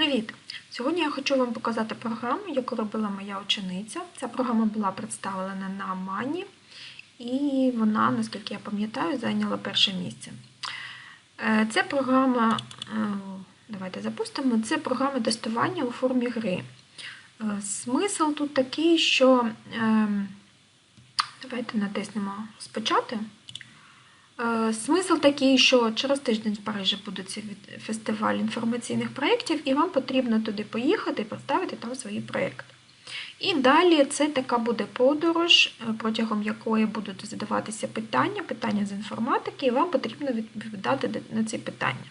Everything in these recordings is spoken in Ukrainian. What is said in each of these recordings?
Привіт! Сьогодні я хочу вам показати програму, яку робила моя учениця. Ця програма була представлена на Мані, і вона, наскільки я пам'ятаю, зайняла перше місце. Е, Це програма, е, давайте запустимо, це програма тестування у формі гри. Е, Смисл тут такий, що е, давайте натиснемо спочати. Е, Смисл такий, що через тиждень в Парижі буде цей фестиваль інформаційних проєктів, і вам потрібно туди поїхати і представити там свої проєкти. І далі це така буде подорож, е, протягом якої будуть задаватися питання, питання з інформатики, і вам потрібно відповідати на ці питання.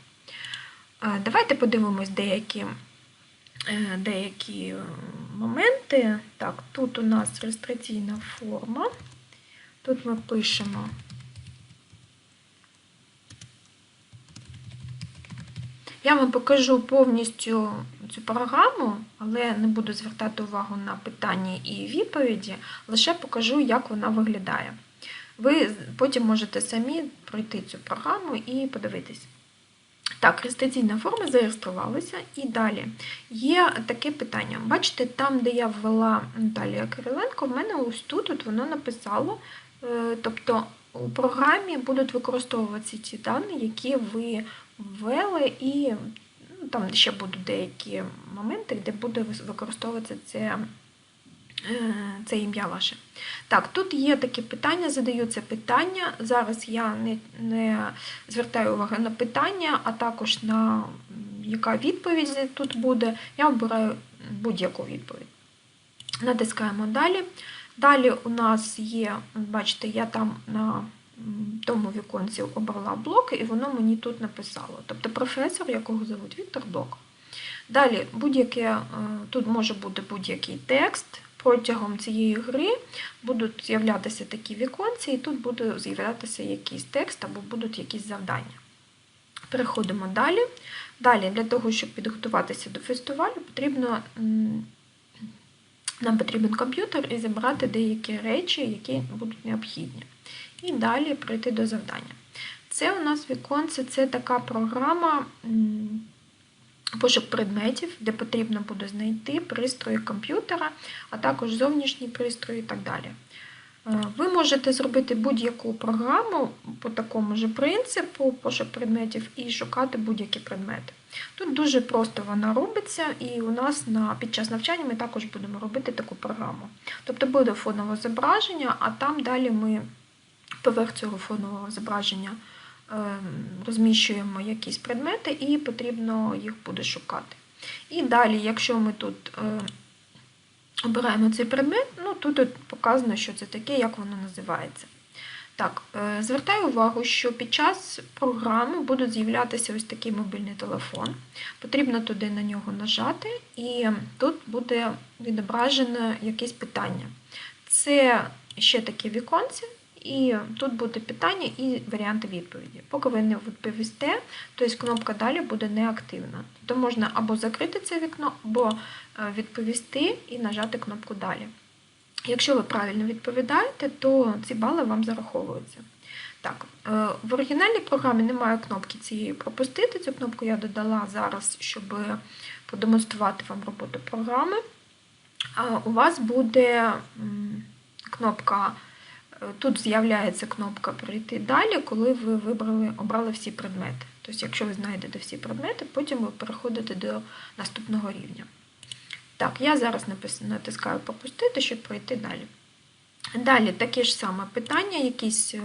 Е, Давайте подивимось деякі, деякі моменти. Так, тут у нас реєстраційна форма. Тут ми пишемо. Я вам покажу повністю цю програму, але не буду звертати увагу на питання і відповіді, лише покажу, як вона виглядає. Ви потім можете самі пройти цю програму і подивитись. Так, реєстраційна форма зареєструвалася. І далі є таке питання. Бачите, там, де я ввела Наталія Кириленко, в мене ось тут от воно написало. е, Тобто у програмі будуть використовуватися ці дані, які ви ввели, і ну, там ще будуть деякі моменти, де буде використовуватися це, е, це ім'я ваше. Так, тут є такі питання, задаються питання. Зараз я не, не звертаю увагу на питання, а також на яка відповідь тут буде. Я обираю будь-яку відповідь. Натискаємо далі. Далі у нас є, бачите, я там на тому віконці обрала блоки, і воно мені тут написало. Тобто професор, якого звуть Віктор Блок. Далі будь-яке, е, тут може бути будь-який текст. Протягом цієї гри будуть з'являтися такі віконці, і тут буде з'являтися якийсь текст або будуть якісь завдання. Переходимо далі. Далі, для того, щоб підготуватися до фестивалю, потрібно, нам потрібен комп'ютер і забрати деякі речі, які будуть необхідні. І далі пройти до завдання. Це у нас віконце, це така програма. Пошук предметів, де потрібно буде знайти пристрої комп'ютера, а також зовнішні пристрої і так далі. Е, Ви можете зробити будь-яку програму по такому ж принципу, пошук предметів, і шукати будь-які предмети. Тут дуже просто вона робиться, і у нас на, під час навчання ми також будемо робити таку програму. Тобто буде фонове зображення, а там далі ми поверх цього фонового зображення е, розміщуємо якісь предмети і потрібно їх буде шукати. І далі, якщо ми тут е, обираємо цей предмет, ну тут показано, що це таке, як воно називається. Так, е, звертаю увагу, що під час програми буде з'являтися ось такий мобільний телефон. Потрібно туди на нього нажати, і тут буде відображено якесь питання. Це ще таке віконце, і тут буде питання і варіанти відповіді. Поки ви не відповісте, то кнопка далі буде неактивна. Тобто можна або закрити це вікно, або е, відповісти і нажати кнопку Далі. Якщо ви правильно відповідаєте, то ці бали вам зараховуються. Так, е, в оригінальній програмі немає кнопки цієї пропустити. Цю кнопку я додала зараз, щоб продемонструвати вам роботу програми. У вас буде кнопка, тут з'являється кнопка Прийти далі, коли ви вибрали, обрали всі предмети. Тобто, якщо ви знайдете всі предмети, потім ви переходите до наступного рівня. Так, я зараз натискаю пропустити, щоб пройти далі. Далі таке ж саме питання, якісь, е,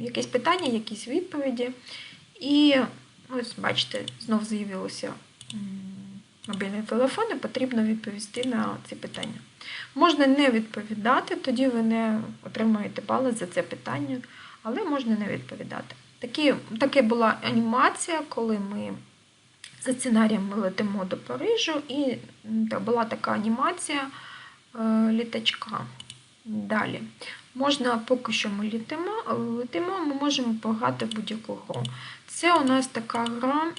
якісь питання, якісь відповіді. І ось, бачите, знов з'явилося мобільний телефон, і потрібно відповісти на ці питання. Можна не відповідати, тоді ви не отримаєте бали за це питання, але можна не відповідати. Такі, таке була анімація, коли ми за сценарієм ми летимо до Парижу, і була така анімація е, літачка. Далі. Можна, поки що ми літимо, летимо, ми можемо пограти будь-яку гру. Це у нас така гра.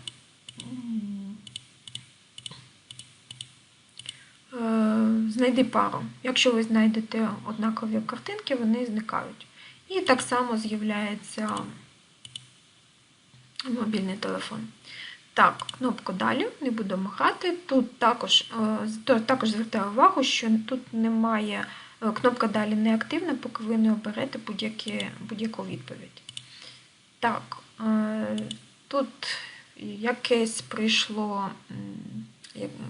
Знайди пару. Якщо ви знайдете однакові картинки, вони зникають. І так само з'являється мобільний телефон. Так, кнопку далі, не будемо грати. Тут також е, також звертаю увагу, що тут немає е, кнопка далі не активна, поки ви не оберете будь-яку відповідь. Так, е, тут якесь прийшло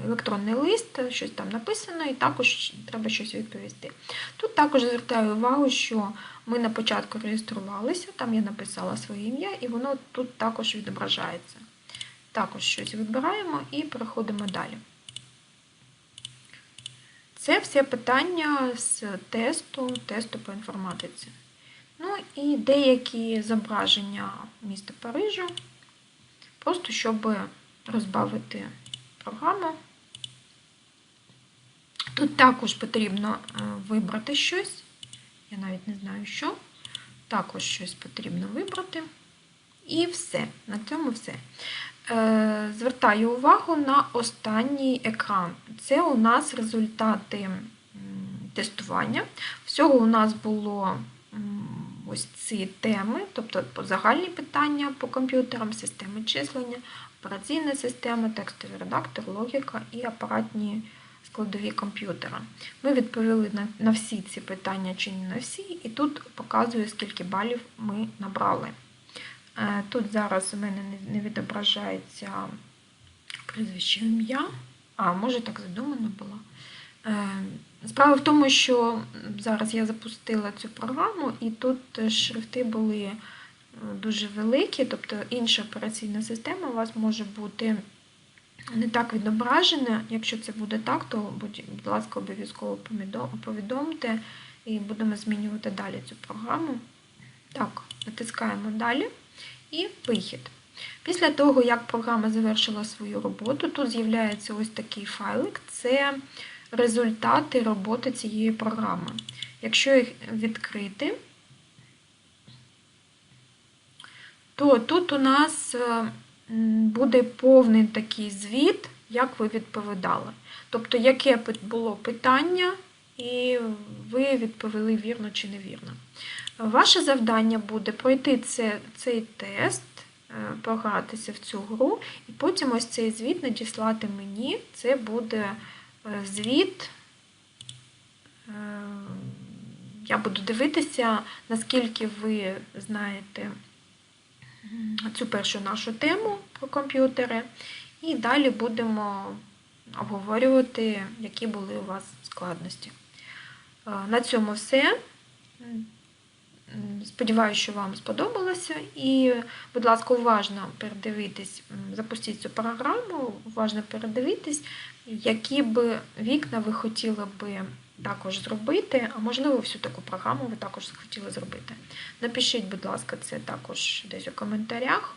електронний лист, щось там написано, і також треба щось відповісти. Тут також звертаю увагу, що ми на початку реєструвалися, там я написала своє ім'я, і воно тут також відображається. Також щось вибираємо і переходимо далі. Це все питання з тесту, тесту по інформатиці. Ну і деякі зображення міста Парижа, просто щоб розбавити програму. Тут також потрібно е, вибрати щось. Я навіть не знаю, що. Також щось потрібно вибрати. І все. На цьому все. Е, Звертаю увагу на останній екран. Це у нас результати тестування. Всього у нас було ось ці теми, тобто загальні питання по комп'ютерам, системи числення, операційна система, текстовий редактор, логіка і апаратні складові комп'ютера. Ми відповіли на, всі ці питання чи не на всі, і тут показує, скільки балів ми набрали. Е, Тут зараз у мене не- відображається прізвище ім'я. А, може так задумано було. Е, Справа в тому, що зараз я запустила цю програму, і тут шрифти були дуже великі, тобто інша операційна система у вас може бути не так відображена. Якщо це буде так, то будь, ласка, обов'язково повідомте і будемо змінювати далі цю програму. Так, натискаємо далі і вихід. Після того, як програма завершила свою роботу, тут з'являється ось такий файлик. Це результати роботи цієї програми. Якщо їх відкрити, то тут у нас е, буде повний такий звіт, як ви відповідали. Тобто, яке було питання, і ви відповіли вірно чи невірно. Ваше завдання буде пройти це, цей тест, е, погратися в цю гру, і потім ось цей звіт надіслати мені. Це буде е, звіт. Я буду дивитися, наскільки ви знаєте цю першу нашу тему про комп'ютери. І далі будемо обговорювати, які були у вас складності. Е, На цьому все. Сподіваюся, що вам сподобалося. І, будь ласка, уважно передивитись, запустіть цю програму, уважно передивитись, які б вікна ви хотіли би також зробити, а можливо, всю таку програму ви також хотіли зробити. Напишіть, будь ласка, це також десь у коментарях.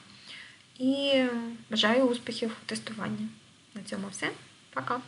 І бажаю успіхів у тестуванні. На цьому все. Пока!